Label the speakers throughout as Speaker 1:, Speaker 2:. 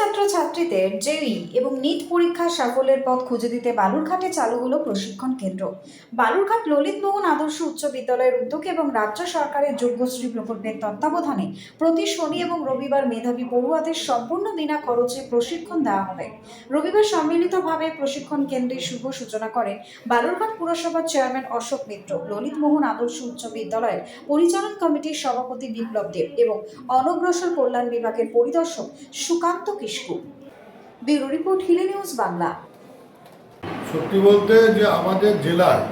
Speaker 1: ছাত্রছাত্রীদের জেই এবং নিট পরীক্ষার সাফল্যের পথ খুঁজে দিতে বালুরঘাটে চালু হলো প্রশিক্ষণ কেন্দ্র। বালুরঘাট ললিত মোহন আদর্শ উচ্চ বিদ্যালয়ের উদ্যোগে এবং রাজ্য সরকারের যোগ্যশ্রী প্রকল্পের তত্ত্বাবধানে প্রতি শনি এবং রবিবার মেধাবী পড়ুয়াদের সম্পূর্ণ বিনা খরচে প্রশিক্ষণ দেওয়া হবে। রবিবার সম্মিলিতভাবে প্রশিক্ষণ কেন্দ্রের শুভ সূচনা করেন বালুরঘাট পুরসভার চেয়ারম্যান অশোক মিত্র, ললিত মোহন আদর্শ উচ্চ বিদ্যালয়ের পরিচালন কমিটির সভাপতি বিপ্লব দেব এবং অনগ্রসর কল্যাণ বিভাগের পরিদর্শক সুকান্ত কিস্কু ব্যুরো রিপোর্ট, হিলে নিউজ বাংলা।
Speaker 2: সত্যি বলতে যে আমাদের জেলায়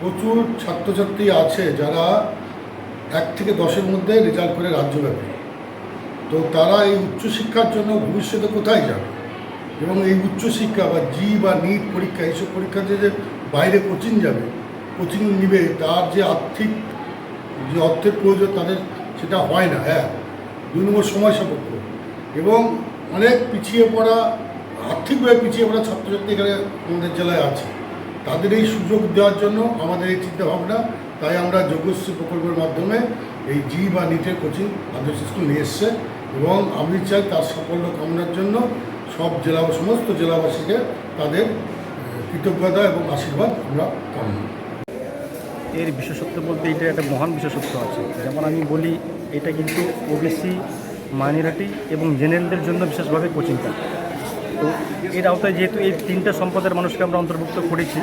Speaker 2: প্রচুর ছাত্রছাত্রী আছে যারা এক থেকে দশের মধ্যে রেজাল্ট করে রাজ্যব্যাপী তো তারা এই উচ্চশিক্ষার জন্য ভবিষ্যতে কোথায় যাবে? এবং এই উচ্চশিক্ষা বা জি বা নিট পরীক্ষা, এইসব পরীক্ষাতে যে বাইরে কোচিং যাবে, কোচিং নিবে, তার যে আর্থিক, যে অর্থের প্রয়োজন তাদের সেটা হয় না হ্যাঁ। দুই নম্বর সময় সাপেক্ষ এবং অনেক পিছিয়ে পড়া, আর্থিকভাবে পিছিয়ে পড়া ছাত্রছাত্রী এখানে আমাদের জেলায় আছে। তাদের এই সুযোগ দেওয়ার জন্য আমাদের এই চিন্তাভাবনা, তাই আমরা যোগ্যশ্রী প্রকল্পের মাধ্যমে এই জি বা নিটের কোচিং আদর্শ স্কুল নিয়ে এসছে এবং আমি চাই তার সাফল্য কামনার জন্য সব জেলা, সমস্ত জেলাবাসীকে তাদের কৃতজ্ঞতা এবং আশীর্বাদ আমরা কামনা
Speaker 3: এর বিশেষত্ব বলতে এটা একটা মহান বিশেষত্ব আছে। যেমন আমি বলি, এটা কিন্তু ওবিসি মাইনরিটি এবং জেনারেলদের জন্য বিশেষভাবে কোচিং কোচিংটা তো এর আওতায় যেহেতু এই তিনটা সম্পদের মানুষকে আমরা অন্তর্ভুক্ত করেছি,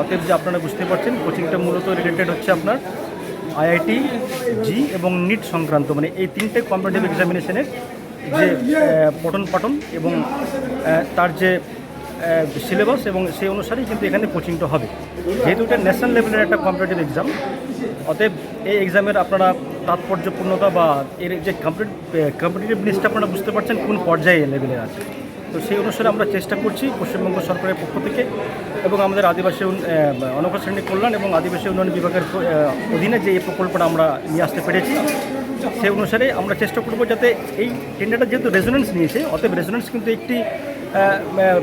Speaker 3: অতএব যে আপনারা বুঝতে পারছেন কোচিংটা মূলত রিলেটেড হচ্ছে আপনার আইআইটি জি এবং নিট সংক্রান্ত। মানে এই তিনটে কম্পিটিটিভ এক্সামিনেশনের যে পঠন পাঠন এবং তার যে সিলেবাস এবং সেই অনুসারেই কিন্তু এখানে কোচিংটা হবে। যেহেতু এটা ন্যাশনাল লেভেলের একটা কম্পিটিটিভ এক্সাম অতএব এই এক্সামের আপনারা তাৎপর্যপূর্ণতা বা এর যে কম্পিটিটিভ লিস্ট আপনারা বুঝতে পারছেন কোন পর্যায়ে লেভেলে আছে। তো সেই অনুসারে আমরা চেষ্টা করছি পশ্চিমবঙ্গ সরকারের পক্ষ থেকে এবং আমাদের আদিবাসী উন- শ্রেণি কল্যাণ এবং আদিবাসী উন্নয়ন বিভাগের অধীনে যে এই প্রকল্পটা আমরা নিয়ে আসতে পেরেছি, সেই অনুসারে আমরা চেষ্টা করব যাতে এই টেন্ডারটা যেহেতু রেজোনেন্স নিয়েছে, অতএব রেজোনেন্স কিন্তু একটি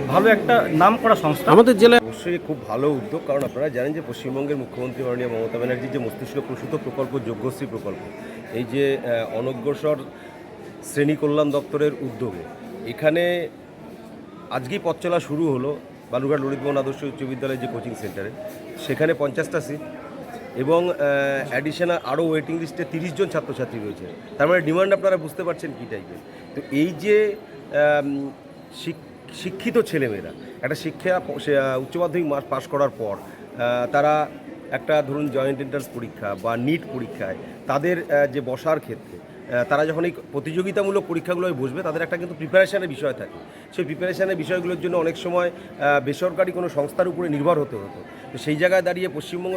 Speaker 3: ভালো একটা নাম করা সংস্থা।
Speaker 4: আমাদের জেলায়
Speaker 5: অবশ্যই খুব ভালো উদ্যোগ। কারণ আপনারা জানেন যে পশ্চিমবঙ্গের মুখ্যমন্ত্রী মাননীয় মমতা ব্যানার্জির যে মস্তিষ্ক প্রসূত প্রকল্প যোগ্যশ্রী প্রকল্প এই যে অনগ্রসর শ্রেণি কল্যাণ দপ্তরের উদ্যোগে এখানে আজকেই পথ চলা শুরু হলো বালুরঘাট ললিতমোহন আদর্শ উচ্চ বিদ্যালয়ের যে কোচিং সেন্টারে সেখানে পঞ্চাশটা সিট এবং অ্যাডিশনাল আরও ওয়েটিং লিস্টে তিরিশ জন ছাত্রছাত্রী রয়েছে। তার মানে ডিমান্ড আপনারা বুঝতে পারছেন কী টাইপের তো এই যে আম, শিক- শিক্ষিত ছেলেমেয়েরা। একটা শিক্ষা উচ্চ মাধ্যমিক পাশ করার পর তারা একটা ধরুন জয়েন্ট এন্ট্রান্স পরীক্ষা বা নিট পরীক্ষায় তাদের যে বসার ক্ষেত্রে তারা যখন এই প্রতিযোগিতামূলক পরীক্ষাগুলোয় বসবে, তাদের একটা কিন্তু প্রিপারেশানের বিষয় থাকে। সেই প্রিপারেশানের বিষয়গুলোর জন্য অনেক সময় বেসরকারি কোনো সংস্থার উপরে নির্ভর হতে হতো। তো সেই জায়গায় দাঁড়িয়ে পশ্চিমবঙ্গ